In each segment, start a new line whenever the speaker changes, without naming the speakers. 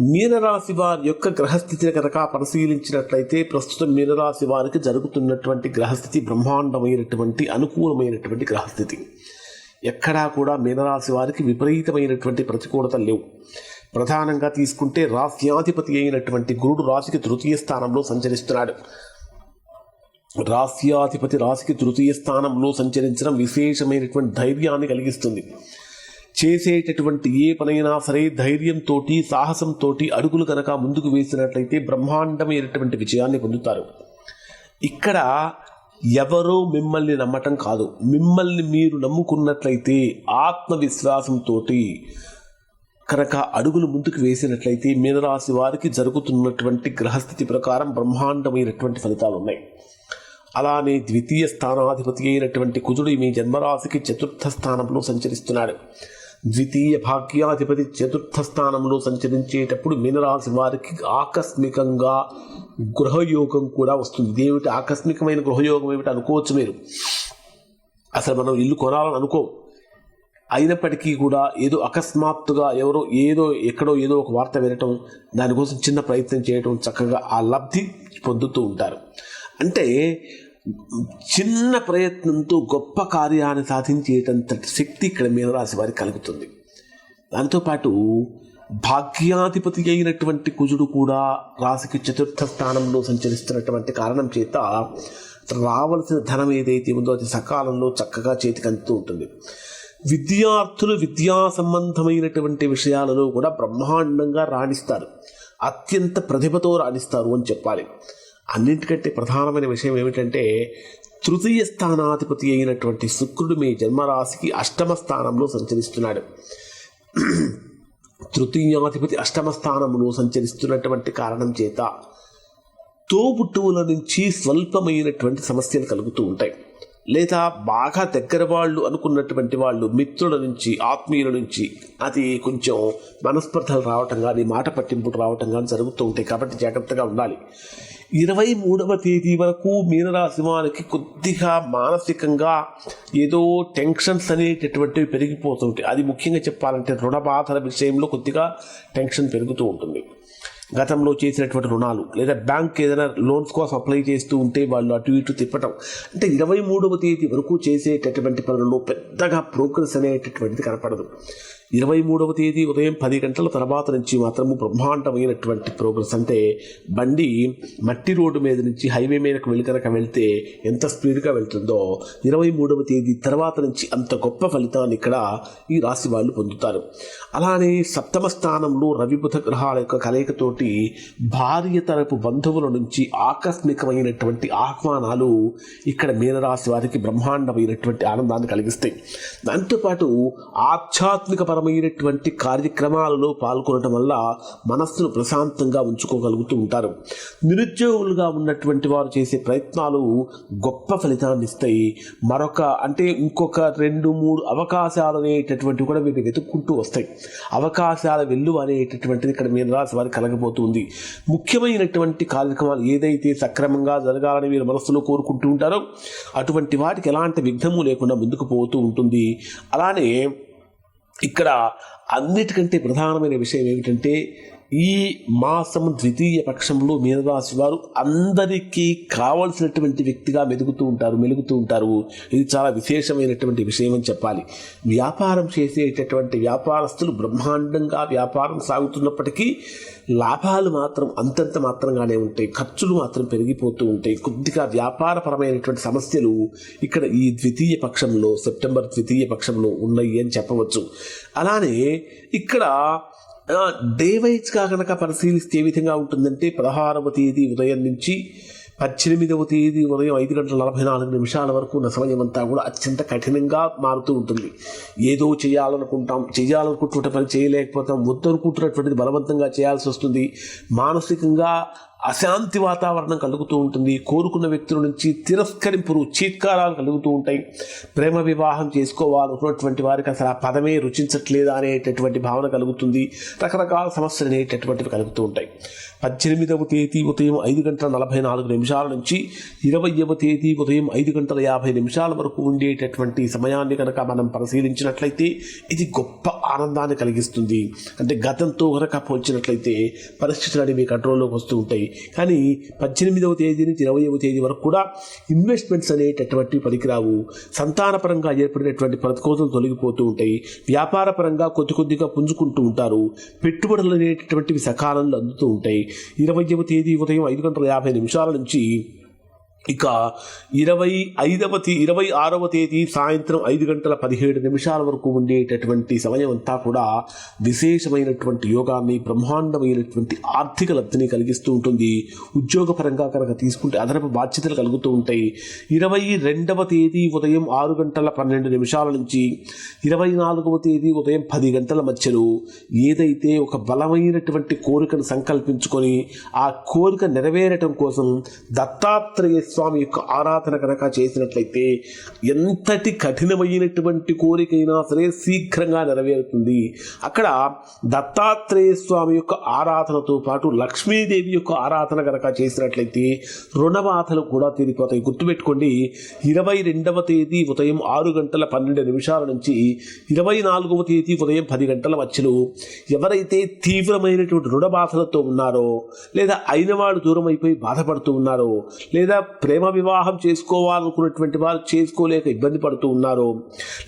మీనరాశి వారి యొక్క గ్రహస్థితిని కనుక పరిశీలించినట్లయితే ప్రస్తుతం మీనరాశి వారికి జరుగుతున్నటువంటి గ్రహస్థితి బ్రహ్మాండమైనటువంటి అనుకూలమైనటువంటి గ్రహస్థితి. ఎక్కడా కూడా మీనరాశి వారికి విపరీతమైనటువంటి ప్రతికూలతలు లేవు. ప్రధానంగా తీసుకుంటే రాశ్యాధిపతి అయినటువంటి గురుడు రాశికి తృతీయ స్థానంలో సంచరిస్తున్నాడు. రాశ్యాధిపతి రాశికి తృతీయ స్థానంలో సంచరించడం విశేషమైనటువంటి ధైర్యాన్ని కలిగిస్తుంది. చేసేటటువంటి ఏ పనైనా సరే ధైర్యంతో సాహసంతో అడుగులు కనుక ముందుకు వేసినట్లయితే బ్రహ్మాండమైనటువంటి విజయాన్ని పొందుతారు. ఇక్కడ ఎవరో మిమ్మల్ని నమ్మటం కాదు. మిమ్మల్ని మీరు నమ్ముకున్నట్లయితే ఆత్మవిశ్వాసంతో కనుక అడుగులు ముందుకు వేసినట్లయితే మీనరాశి వారికి జరుగుతున్నటువంటి గ్రహస్థితి ప్రకారం బ్రహ్మాండమైనటువంటి ఫలితాలు ఉన్నాయి అలానే ద్వితీయ స్థానాధిపతి అయినటువంటి కుజుడు మీ జన్మరాశికి చతుర్థ స్థానంలో సంచరిస్తున్నాడు. ద్వితీయ భాగ్యాధిపతి చతుర్థ స్థానంలో సంచరించేటప్పుడు మీనరాశి వారికి ఆకస్మికంగా గృహయోగం కూడా వస్తుంది. ఇదేమిటి ఆకస్మికమైన గృహయోగం ఏమిటి అనుకోవచ్చు మీరు? అసలు మనం ఇల్లు కొనాలని అనుకో. అయినప్పటికీ కూడా ఏదో అకస్మాత్తుగా ఎవరో ఏదో ఎక్కడో ఏదో ఒక వార్త వినటం దానికోసం చిన్న ప్రయత్నం చేయటం చక్కగా ఆ లబ్ధి పొందుతూ ఉంటారు. అంటే చిన్న ప్రయత్నంతో గొప్ప కార్యాన్ని సాధించేటంతటి శక్తి ఇక్కడ మీనరాశి వారికి కలుగుతుంది. దాంతోపాటు భాగ్యాధిపతి అయినటువంటి కుజుడు కూడా రాశికి చతుర్థ స్థానంలో సంచరిస్తున్నటువంటి కారణం చేత రావలసిన ధనం ఏదైతే ఉందో అది సకాలంలో చక్కగా చేతికి అందుతూ ఉంటుంది. విద్యార్థులు విద్యా సంబంధమైనటువంటి విషయాలలో కూడా బ్రహ్మాండంగా రాణిస్తారు. అత్యంత ప్రతిభతో రాణిస్తారు అని చెప్పాలి. అన్నింటికంటే ప్రధానమైన విషయం ఏమిటంటే తృతీయ స్థానాధిపతి అయినటువంటి శుక్రుడు మీ జన్మరాశికి అష్టమ స్థానంలో సంచరిస్తున్నాడు. తృతీయాధిపతి అష్టమ స్థానంలో సంచరిస్తున్నటువంటి కారణం చేత తోబుట్టువుల నుంచి స్వల్పమైనటువంటి సమస్యలు కలుగుతూ ఉంటాయి. లేదా బాగా దగ్గర వాళ్ళు అనుకున్నటువంటి వాళ్ళు మిత్రుల నుంచి ఆత్మీయుల నుంచి అది కొంచెం మనస్పర్ధలు రావటం కానీ మాట పట్టింపులు రావటం కానీ జరుగుతూ ఉంటాయి. కాబట్టి జాగ్రత్తగా ఉండాలి. ఇరవై మూడవ తేదీ వరకు మీనరాశి వారికి కొద్దిగా మానసికంగా ఏదో టెన్షన్స్ అనేటటువంటివి పెరిగిపోతుంటాయి అది ముఖ్యంగా చెప్పాలంటే రుణ బాధల విషయంలో కొద్దిగా టెన్షన్ పెరుగుతూ ఉంటుంది. గతంలో చేసినటువంటి రుణాలు లేదా బ్యాంక్ ఏదైనా లోన్స్ కోసం అప్లై చేస్తూ ఉంటే వాళ్ళు అటు ఇటు తిప్పటం. అంటే ఇరవై మూడవ తేదీ వరకు చేసేటటువంటి పనులలో పెద్దగా ప్రోగ్రెస్ అనేటటువంటిది కనపడదు. ఇరవై మూడవ తేదీ ఉదయం పది గంటల తర్వాత నుంచి మాత్రము బ్రహ్మాండమైనటువంటి ప్రోగ్రెస్. అంటే బండి మట్టి రోడ్డు మీద నుంచి హైవే మీదకు వెళ్ళి కనుక వెళ్తే ఎంత స్పీడ్గా వెళ్తుందో ఇరవై మూడవ తేదీ తర్వాత నుంచి అంత గొప్ప ఫలితాన్ని ఇక్కడ ఈ రాశి వాళ్ళు పొందుతారు. అలానే సప్తమ స్థానంలో రవిబుధ గ్రహాల యొక్క కలయికతోటి భార్య తరపు బంధువుల నుంచి ఆకస్మికమైనటువంటి ఆహ్వానాలు ఇక్కడ మీనరాశి వారికి బ్రహ్మాండమైనటువంటి ఆనందాన్ని కలిగిస్తాయి. దాంతోపాటు ఆధ్యాత్మిక పరమైనటువంటి కార్యక్రమాలలో పాల్గొనడం వల్ల మనస్సును ప్రశాంతంగా ఉంచుకోగలుగుతూ ఉంటారు. నిరుద్యోగులుగా ఉన్నటువంటి వారు చేసే ప్రయత్నాలు గొప్ప ఫలితాన్ని ఇస్తాయి. మరొక అంటే ఇంకొక రెండు మూడు అవకాశాలు అనేటటువంటివి కూడా మీరు వెతుక్కుంటూ వస్తాయి. అవకాశాల వెల్లు అనేటటువంటిది ఇక్కడ మీరు రాసి వారికి కలగబోతుంది. ముఖ్యమైనటువంటి కార్యక్రమాలు ఏదైతే సక్రమంగా జరగాలని మీరు మనస్సులో కోరుకుంటూ ఉంటారో అటువంటి వాటికి ఎలాంటి విఘ్నము లేకుండా ముందుకు పోతూ ఉంటుంది. అలానే ఇక్కడ అన్నిటికంటే ప్రధానమైన విషయం ఏమిటంటే ఈ మాసం ద్వితీయ పక్షంలో మీనరాశి వారు అందరికీ కావలసినటువంటి వ్యక్తిగా మెదుగుతూ ఉంటారు మెలుగుతూ ఉంటారు. ఇది చాలా విశేషమైనటువంటి విషయం అని చెప్పాలి. వ్యాపారం చేసేటటువంటి వ్యాపారస్తులు బ్రహ్మాండంగా వ్యాపారం సాగుతున్నప్పటికీ లాభాలు మాత్రం అంతంత మాత్రంగానే ఉంటాయి. ఖర్చులు మాత్రం పెరిగిపోతూ ఉంటాయి. కొద్దిగా వ్యాపారపరమైనటువంటి సమస్యలు ఇక్కడ ఈ ద్వితీయ పక్షంలో సెప్టెంబర్ ద్వితీయ పక్షంలో ఉన్నాయి అని చెప్పవచ్చు. అలానే ఇక్కడ డేవైజ్గా కనుక పరిశీలిస్తే ఏ విధంగా ఉంటుందంటే పదహారవ తేదీ ఉదయం నుంచి పద్దెనిమిదవ తేదీ ఉదయం ఐదు గంటల నలభై నాలుగు నిమిషాల వరకు ఉన్న సమయం అంతా కూడా అత్యంత కఠినంగా మారుతూ ఉంటుంది. ఏదో చేయాలనుకుంటాం చేయాలనుకుంటున్న పని చేయలేకపోతాం వద్దనుకుంటున్నటువంటిది బలవంతంగా చేయాల్సి వస్తుంది. మానసికంగా అశాంతి వాతావరణం కలుగుతూ ఉంటుంది. కోరుకున్న వ్యక్తుల నుంచి తిరస్కరింపులు చీత్కారాలు కలుగుతూ ఉంటాయి. ప్రేమ వివాహం చేసుకోవాలనుకున్నటువంటి వారికి అసలు ఆ పదమే రుచించట్లేదా అనేటటువంటి భావన కలుగుతుంది. రకరకాల సమస్యలు అనేటటువంటివి కలుగుతూ ఉంటాయి. పద్దెనిమిదవ తేదీ ఉదయం ఐదు గంటల నలభై నాలుగు నిమిషాల నుంచి ఇరవయవ తేదీ ఉదయం ఐదు గంటల యాభై నిమిషాల వరకు ఉండేటటువంటి సమయాన్ని కనుక మనం పరిశీలించినట్లయితే ఇది గొప్ప ఆనందాన్ని కలిగిస్తుంది. అంటే గతంతో కనుక పోల్చినట్లయితే పరిస్థితులు అనేవి మీ కంట్రోల్లోకి వస్తూ ఉంటాయి. కానీ పద్దెనిమిదవ తేదీ నుంచి ఇరవైవ తేదీ వరకు కూడా ఇన్వెస్ట్మెంట్స్ అనేటటువంటి పనికిరావు. సంతానపరంగా ఏర్పడినటువంటి ప్రతికోతలు తొలగిపోతూ ఉంటాయి. వ్యాపార పరంగా కొద్ది కొద్దిగా పుంజుకుంటూ ఉంటారు. పెట్టుబడులు అనేటటువంటివి సకాలంలో అందుతూ ఉంటాయి. ఇరవైవ తేదీ ఉదయం ఐదు గంటల యాభై నిమిషాల నుంచి ఇక ఇరవై ఐదవ తే ఇరవై ఆరవ తేదీ సాయంత్రం ఐదు గంటల పదిహేడు నిమిషాల వరకు ఉండేటటువంటి సమయం అంతా కూడా విశేషమైనటువంటి యోగాన్ని బ్రహ్మాండమైనటువంటి ఆర్థిక లబ్ధిని కలిగిస్తూ ఉంటుంది. ఉద్యోగపరంగా కనుక తీసుకుంటే అదనపు బాధ్యతలు కలుగుతూ ఉంటాయి. ఇరవై రెండవ తేదీ ఉదయం ఆరు గంటల పన్నెండు నిమిషాల నుంచి ఇరవై నాలుగవ తేదీ ఉదయం పది గంటల మధ్యలో ఏదైతే ఒక బలమైనటువంటి కోరికను సంకల్పించుకొని ఆ కోరిక నెరవేరటం కోసం దత్తాత్రేయ స్వామి యొక్క ఆరాధన కనుక చేసినట్లయితే ఎంతటి కఠినమైనటువంటి కోరికైనా సరే శీఘ్రంగా నెరవేరుతుంది. అక్కడ దత్తాత్రేయ స్వామి యొక్క ఆరాధనతో పాటు లక్ష్మీదేవి యొక్క ఆరాధన కనుక చేసినట్లయితే రుణబాధలు కూడా తీరిపోతాయి. గుర్తుపెట్టుకోండి ఇరవై రెండవ తేదీ ఉదయం ఆరు గంటల పన్నెండు నిమిషాల నుంచి ఇరవై నాలుగవ తేదీ ఉదయం పది గంటల మధ్యలో ఎవరైతే తీవ్రమైనటువంటి రుణబాధలతో ఉన్నారో లేదా అయినవాడు దూరం అయిపోయి బాధపడుతూ ఉన్నారో లేదా ప్రేమ వివాహం చేసుకోవాలనుకున్నటువంటి వారు చేసుకోలేక ఇబ్బంది పడుతూ ఉన్నారో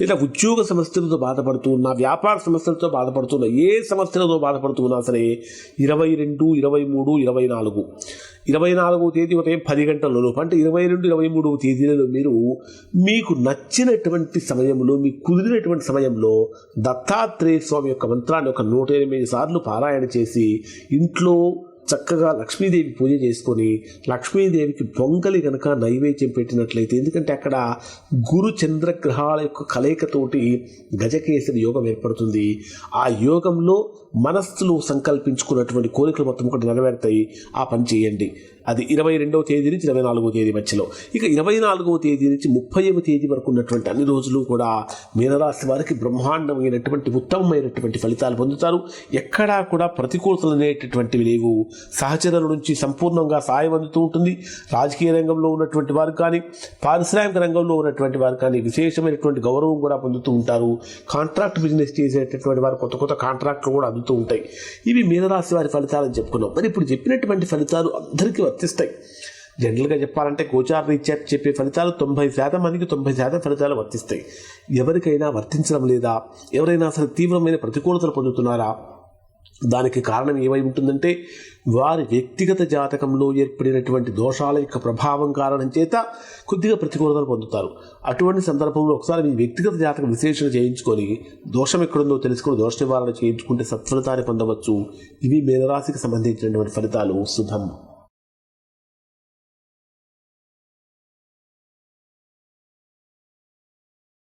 లేదా ఉద్యోగ సమస్యలతో బాధపడుతూ ఉన్నా వ్యాపార సమస్యలతో బాధపడుతున్నా ఏ సమస్యలతో బాధపడుతున్నా సరే ఇరవై రెండు ఇరవై మూడు ఇరవై నాలుగు. ఇరవై నాలుగవ తేదీ ఉదయం పది గంటలలో అంటే ఇరవై రెండు ఇరవై మూడవ తేదీలలో మీరు మీకు నచ్చినటువంటి సమయంలో మీకు కుదిరినటువంటి సమయంలో దత్తాత్రేయ స్వామి యొక్క మంత్రాన్ని ఒక నూట ఎనిమిది సార్లు పారాయణ చేసి ఇంట్లో చక్కగా లక్ష్మీదేవి పూజ చేసుకొని లక్ష్మీదేవికి పొంగలి కనుక నైవేద్యం పెట్టినట్లయితే ఎందుకంటే అక్కడ గురు చంద్రగ్రహాల యొక్క కలయికతోటి గజకేసరి యోగం ఏర్పడుతుంది. ఆ యోగంలో మనస్సులో సంకల్పించుకున్నటువంటి కోరికలు మొత్తం కూడా నెరవేరుతాయి. ఆ పని చేయండి. అది ఇరవై రెండవ తేదీ నుంచి ఇరవై నాలుగవ తేదీ మధ్యలో. ఇక ఇరవై నాలుగవ తేదీ నుంచి ముప్పైవ తేదీ వరకు ఉన్నటువంటి అన్ని రోజులు కూడా మీనరాశి వారికి బ్రహ్మాండమైనటువంటి ఉత్తమమైనటువంటి ఫలితాలు పొందుతారు. ఎక్కడా కూడా ప్రతికూలతలు అనేటటువంటివి లేవు. సహచరుల నుంచి సంపూర్ణంగా సాయం అందుతూ ఉంటుంది. రాజకీయ రంగంలో ఉన్నటువంటి వారు కానీ పారిశ్రామిక రంగంలో ఉన్నటువంటి వారు కానీ విశేషమైనటువంటి గౌరవం కూడా పొందుతూ ఉంటారు. కాంట్రాక్ట్ బిజినెస్ చేసేటటువంటి వారు కొత్త కొత్త కాంట్రాక్ట్లు కూడా అందుతూ ఉంటాయి. ఇవి మీనరాశి వారి ఫలితాలని చెప్పుకున్నాం. మరి ఇప్పుడు చెప్పినటువంటి ఫలితాలు అందరికీ వర్తిస్తాయి. జనరల్గా చెప్పాలంటే గోచార రీత్యా చెప్పే ఫలితాలు తొంభై శాతం మందికి తొంభై శాతం ఫలితాలు వర్తిస్తాయి. ఎవరికైనా వర్తించడం లేదా ఎవరైనా అసలు తీవ్రమైన ప్రతికూలతలు పొందుతున్నారా? దానికి కారణం ఏమై ఉంటుందంటే వారి వ్యక్తిగత జాతకంలో ఏర్పడినటువంటి దోషాల యొక్క ప్రభావం కారణం చేత కొద్దిగా ప్రతికూలతలు పొందుతారు. అటువంటి సందర్భంలో ఒకసారి మీ వ్యక్తిగత జాతక విశ్లేషణ చేయించుకొని దోషం ఎక్కడుందో తెలుసుకుని దోష నివారణ చేయించుకుంటే సత్ఫలితాన్ని పొందవచ్చు. ఇవి మీనరాశికి సంబంధించినటువంటి ఫలితాలు. శుభం.